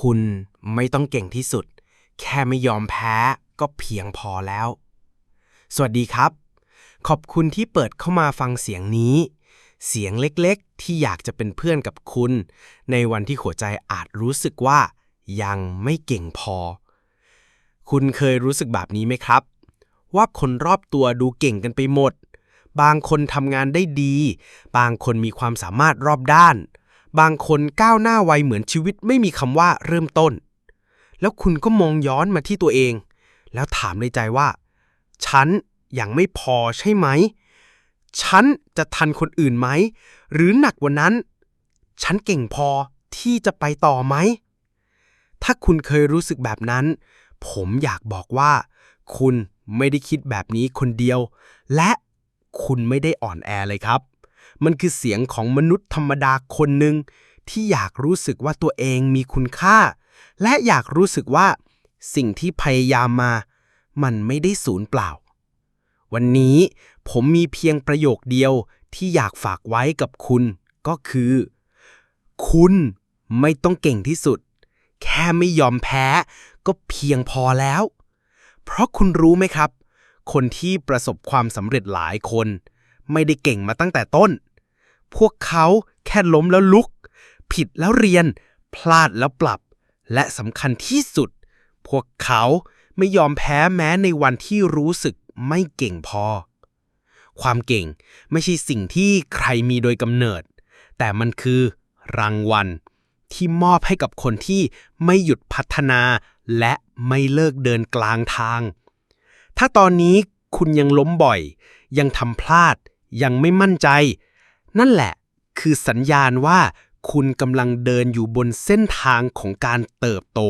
คุณไม่ต้องเก่งที่สุด แค่ไม่ยอมแพ้ก็เพียงพอแล้ว สวัสดีครับ ขอบคุณที่เปิดเข้ามาฟังเสียงนี้ เสียงเล็กๆ ที่อยากจะเป็นเพื่อนกับคุณ ในวันที่หัวใจอาจรู้สึกว่า ยังไม่เก่งพอ คุณเคยรู้สึกแบบนี้ไหมครับ ว่าคนรอบตัวดูเก่งกันไปหมด บางคนทำงานได้ดี บางคนมีความสามารถรอบด้าน บางคนก้าวหน้าไวเหมือนชีวิตไม่มีคำว่าเริ่มต้น แล้วคุณก็มองย้อนมาที่ตัวเอง แล้วถามในใจว่า ฉันยังไม่พอใช่ไหม ฉันจะทันคนอื่นไหม หรือหนักกว่านั้น ฉันเก่งพอที่จะไปต่อไหม ถ้าคุณเคยรู้สึกแบบนั้น ผมอยากบอกว่า คุณไม่ได้คิดแบบนี้คนเดียว และคุณไม่ได้อ่อนแอเลยครับ มันคือเสียงของมนุษย์ธรรมดาคนหนึ่งที่อยากรู้สึกว่าตัวเองมีคุณค่า และอยากรู้สึกว่าสิ่งที่พยายามมา มันไม่ได้สูญเปล่า วันนี้ผมมีเพียงประโยคเดียวที่อยากฝากไว้กับคุณก็คือ คุณไม่ต้องเก่งที่สุด แค่ไม่ยอมแพ้ก็เพียงพอแล้ว เพราะคุณรู้ไหมครับ คนที่ประสบความสำเร็จหลายคน ไม่ได้เก่งมาตั้งแต่ต้น พวกเขาแค่ล้มแล้วลุก ผิดแล้วเรียน พลาดแล้วปรับ และสำคัญที่สุด พวกเขาไม่ยอมแพ้แม้ในวันที่รู้สึกไม่เก่งพอ ความเก่งไม่ใช่สิ่งที่ใครมีโดยกำเนิด แต่มันคือรางวัลที่มอบให้กับคนที่ไม่หยุดพัฒนาและไม่เลิกเดินกลางทาง ถ้าตอนนี้คุณยังล้มบ่อย ยังทำพลาด ยังไม่มั่นใจ นั่นแหละคือสัญญาณว่าคุณกำลังเดินอยู่บนเส้นทางของการเติบโต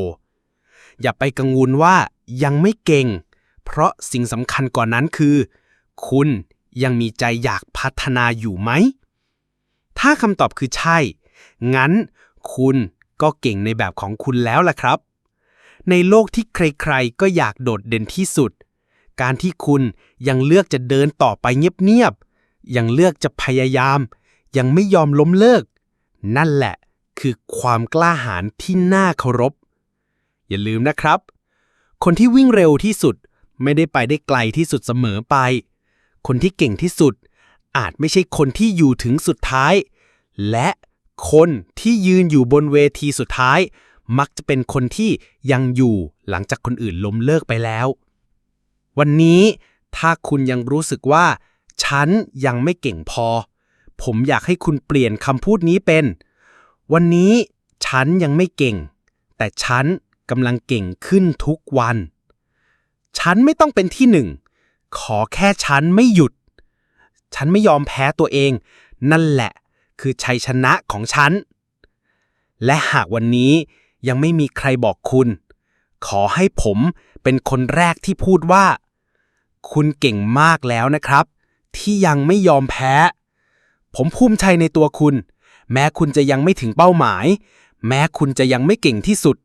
อย่าไปกังวลว่ายังไม่เก่ง เพราะสิ่งสำคัญกว่านั้นคือ คุณยังมีใจอยากพัฒนาอยู่ไหม ถ้าคำตอบคือใช่ งั้นคุณก็เก่งในแบบของคุณแล้วล่ะครับ ในโลกที่ใครๆ ก็อยากโดดเด่นที่สุด การที่คุณยังเลือกจะเดินต่อไปเงียบๆ ยังเลือกจะพยายาม ยังไม่ยอมล้มเลิก นั่นแหละคือความกล้าหาญที่น่าเคารพ อย่าลืมนะครับ คนที่วิ่งเร็วที่สุดไม่ได้ไปได้ไกลที่สุดเสมอไป คนที่เก่งที่สุด อาจไม่ใช่คนที่อยู่ถึงสุดท้าย และคนที่ยืนอยู่บนเวทีสุดท้าย มักจะเป็นคนที่ยังอยู่หลังจากคนอื่นล้มเลิกไปแล้ว วันนี้ถ้าคุณยังรู้สึกว่า ฉันยังไม่เก่งพอ ผมอยากให้คุณเปลี่ยนคำพูดนี้เป็น วันนี้ฉันยังไม่เก่ง แต่ฉันกำลังเก่งขึ้นทุกวัน ฉันไม่ต้องเป็นที่หนึ่ง ขอแค่ฉันไม่หยุด ฉันไม่ยอมแพ้ตัวเอง นั่นแหละ คือชัยชนะของฉัน และหากวันนี้ยังไม่มีใครบอกคุณ ขอให้ผมเป็นคนแรกที่พูดว่า คุณเก่งมากแล้วนะครับ ที่ยังไม่ยอมแพ้ ผมภูมิใจในตัวคุณ แม้คุณจะยังไม่ถึงเป้าหมาย แม้คุณจะยังไม่เก่งที่สุด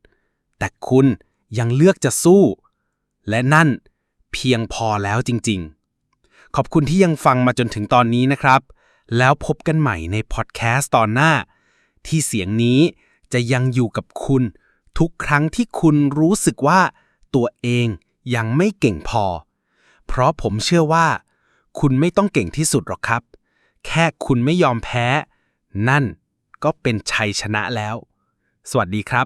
แต่คุณยังเลือกจะสู้ และนั่นเพียงพอแล้วจริงๆ ขอบคุณที่ยังฟังมาจนถึงตอนนี้นะครับ แล้วพบกันใหม่ในพอดแคสต์ตอนหน้า ที่เสียงนี้จะยังอยู่กับคุณ ทุกครั้งที่คุณรู้สึกว่าตัวเองยังไม่เก่งพอ เพราะผมเชื่อว่า คุณไม่ต้องเก่งที่สุดหรอกครับ แค่คุณไม่ยอมแพ้ นั่นก็เป็นชัยชนะแล้ว สวัสดีครับ